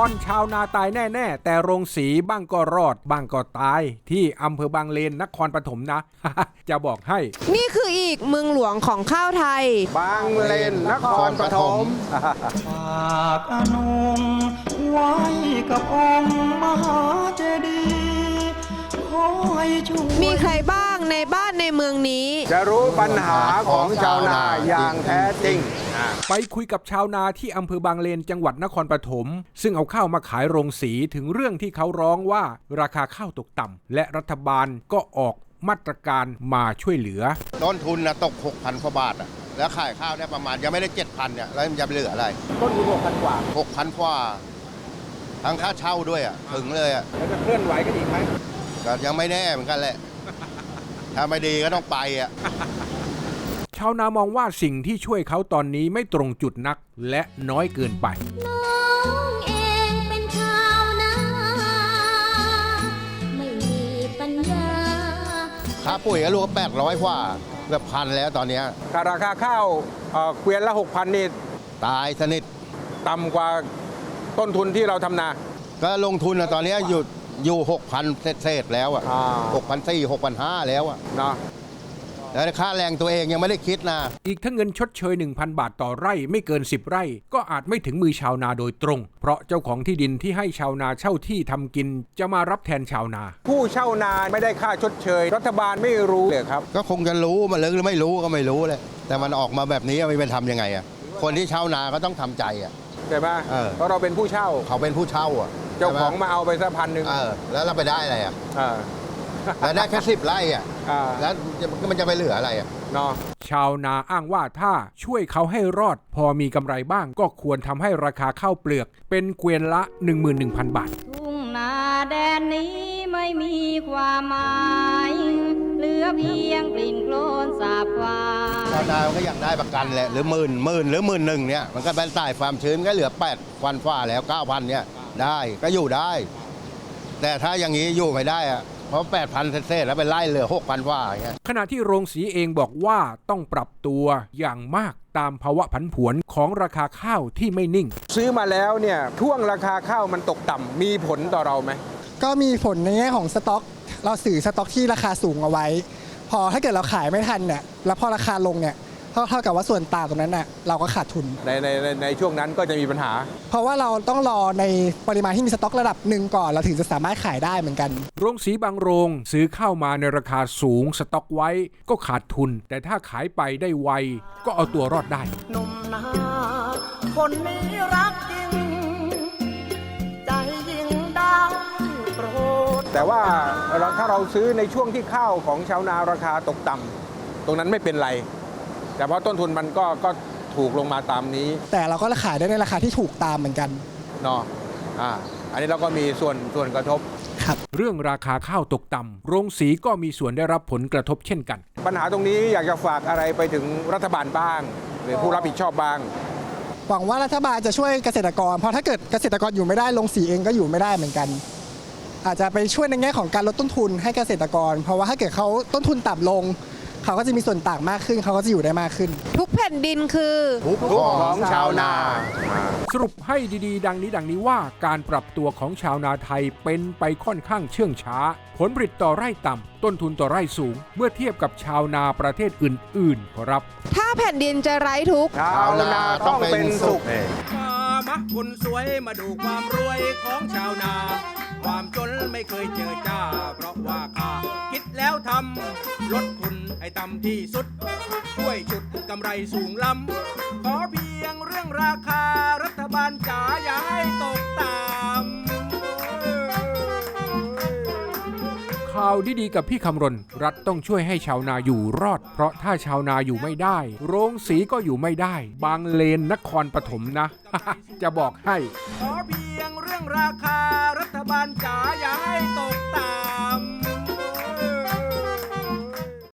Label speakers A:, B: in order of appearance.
A: อนชาวนาตายแน่ๆ แต่โรงสีบ้างก็รอดบ้างก็ตาย ที่อำเภอบางเลนนครปฐมนะ จะบอกให้
B: นี่คืออีกเมืองหลวงของข้าวไทย
A: บางเลนนครปฐม
C: ฝากอนงไว้กับองค์มหาเจดีย์คอยช่วย
B: มีใครบ้างในบ้านในเมืองนี้
A: จะรู้ปัญหาของชาวนาอย่างแท้จริง ไปคุยกับชาวนาที่อำเภอบางเลนจังหวัดนครปฐมซึ่งเอาข้าวมาขายโรงสีถึงเรื่องที่เขาร้องว่าราคาข้าวตกต่ำและรัฐบาลก็ออกมาตรการมาช่วยเหลือ
D: ต้นทุนนะตก 6,000กว่าบาทอะแล้วขายข้าวได้ประมาณยังไม่ได้ 7,000เนี่ยแล้วมันจะเหลืออะไร
A: ต้นทุนหกพันกว่า
D: 6,000กว่าทั้งค่าเช่าด้วยอะถึงเลยอะ
A: แล้วจะเคลื่อนไหวกันอีกไหม
D: ก็ยังไม่แน่เหมือนกันแหละถ้าไม่ดีก็ต้องไปอะ
A: ชาวนามองว่าสิ่งที่ช่วยเขาตอนนี้ไม่ตรงจุดนักและน้อยเกินไป
E: น้องเองเป็นชาวนาไม่มีปัญญา
D: ค่าปุ๋ยก็รู้ว่า800กว่าเกือบพันแล้วตอนเนี้ย
A: ราคาข้าวเอ่อเกวียนละ 6,000 นี่
D: ตายสนิท
A: ต่ำกว่าต้นทุนที่เราทำนา
D: ก็ลงทุนอะตอนเนี้ยอยู่อยู่6,000เศษๆแล้วอะ
A: อ่า
D: 6,400 6,500แล้วอะ
A: เนาะ
D: แล้วค่าแรงตัวเองยังไม่ได้คิดนะ
A: อีกทั้งเงินชดเชย 1,000 บาทต่อไร่ไม่เกิน 10 ไร่ ก็อาจไม่ถึงมือชาวนาโดยตรง เพราะเจ้าของที่ดินที่ให้ชาวนาเช่าที่ทำกิน จะมารับแทนชาวนา ผู้เช่านาไม่ได้ค่าชดเชย รัฐบาลไม่รู้เลยครับ
D: ก็คงจะรู้มาเลยหรือไม่รู้ก็ไม่รู้เลย แต่มันออกมาแบบนี้ไม่เป็นทำยังไงอะคนที่เช่านาก็ต้องทำใจอะ
A: ใช่ไหม
D: เออ
A: เพราะเราเป็นผู้เช่า
D: เขาเป็นผู้เช่าอะ
A: เจ้าของ
D: ใช่ไห
A: มาเอาไปสักพันหนึ่ง
D: เออแล้วเราไปได้อะไรอะ
A: อ่า
D: แล้วได้แค่สิบไร่อะ
A: อ่า
D: แล้วมันจะไปเหลืออะไรอะ
A: เนาะชาวนาอ้างว่าถ้าช่วยเขาให้รอดพอมีกำไรบ้าง ก็ควรทำให้ราคาข้าวเปลือก เป็นเกวียนละ 11,000 บาท
F: ทุ่งนาแดนนี้ไม่มีความหมายเหลือเพียงกลิ่นโคลนสาบควา
D: ชาวนามันก็อยากได้ประกันแหละหรือหมื่นหมื่นหรือหมื่นหนึ่งเนี่ยมันก็เป็นสายความชื้นก็เหลือแปดวันฟ้าแล้วเก้าพันเนี่ยได้ก็อยู่ได้ แต่ถ้าอย่างนี้อยู่ไม่ได้อะ เพราะแปดพันเศษๆแล้วไปไล่เหลือหกพันฟ้าอย่างเงี้ย
A: ขณะที่โรงสีเองบอกว่าต้องปรับตัวอย่างมากตามภาวะผันผวนของราคาข้าวที่ไม่นิ่ง ซื้อมาแล้วเนี่ยช่วงราคาข้าวมันตกต่ำมีผลต่อเราไหม
G: ก็มีผลในแง่ของสต็อก เราสื่อสต็อกที่ราคาสูงเอาไว้ พอถ้าเกิดเราขายไม่ทันเนี่ยแล้วพอราคาลงเนี่ย เท่าเท่ากับว่าส่วนต่างตรงนั้นน่ะเราก็ขาดทุน
A: ในในในในช่วงนั้นก็จะมีปัญหา
G: เพราะว่าเราต้องรอในปริมาณที่มีสต็อกระดับหนึ่งก่อน เราถึงจะสามารถขายได้เหมือนกัน
A: โรงสีบางโรงซื้อข้าวมาในราคาสูงสต็อกไว้ก็ขาดทุน แต่ถ้าขายไปได้ไว ก็เอาตัวรอดได้
C: หนุ่มนาคนนี้รักจริง ใจยิ่งได้โปรด
A: แต่ว่าเราถ้าเราซื้อในช่วงที่ข้าวของชาวนาราคาตกต่ำตรงนั้นไม่เป็นไร แต่เพราะต้นทุนมันก็ก็ถูกลงมาตามนี้
G: แต่เราก็ขายได้ในราคาที่ถูกตามเหมือนกัน
A: เนาะอ่าอันนี้เราก็มีส่วนส่วนกระทบ
G: ครับ
A: เรื่องราคาข้าวตกต่ำโรงสีก็มีส่วนได้รับผลกระทบเช่นกัน ปัญหาตรงนี้อยากจะฝากอะไรไปถึงรัฐบาลบ้าง หรือผู้รับผิดชอบบ้าง
G: หวังว่ารัฐบาลจะช่วยเกษตรกร เพราะถ้าเกิดเกษตรกรอยู่ไม่ได้ลงสีเองก็อยู่ไม่ได้เหมือนกัน อาจจะไปช่วยในแง่ของการลดต้นทุนให้เกษตรกร เพราะว่าถ้าเกิดเขาต้นทุนต่ำลง เขาก็จะมีส่วนต่างมากขึ้น เขาก็จะอยู่ได้มากขึ้น
B: ทุกแผ่นดินคือ
D: ทุกของชาวนา
A: สรุปให้ดีๆ ดังนี้ดังนี้ว่าการปรับตัวของชาวนาไทยเป็นไปค่อนข้างเชื่องช้า ผลผลิตต่อไร่ต่ำ ต้นทุนต่อไร่สูง เมื่อเทียบกับชาวนาประเทศอื่นๆขอรับ
B: ถ้าแผ่นดินจะไร้ทุกข์
D: ชาวนาต้องเป็นสุข
H: มามะคนสวยมาดูความรวยของชาวนา ความจนไม่เคยเจอจ้า เพราะว่าข้าคิดแล้วทำลดทุนให้ต่ำที่สุดช่วยชุดกำไรสูงล้ำขอเพียงเรื่องราคารัฐบาลจ๋า
A: ข่าวดีๆกับพี่คำรณ รัฐต้องช่วยให้ชาวนาอยู่รอด เพราะถ้าชาวนาอยู่ไม่ได้ โรงสีก็อยู่ไม่ได้ บางเลนนครปฐมนะ จะบอกให้
H: ขอเพียงเรื่องราคารัฐบาลจ๋าอย่าให้ตกต่ำ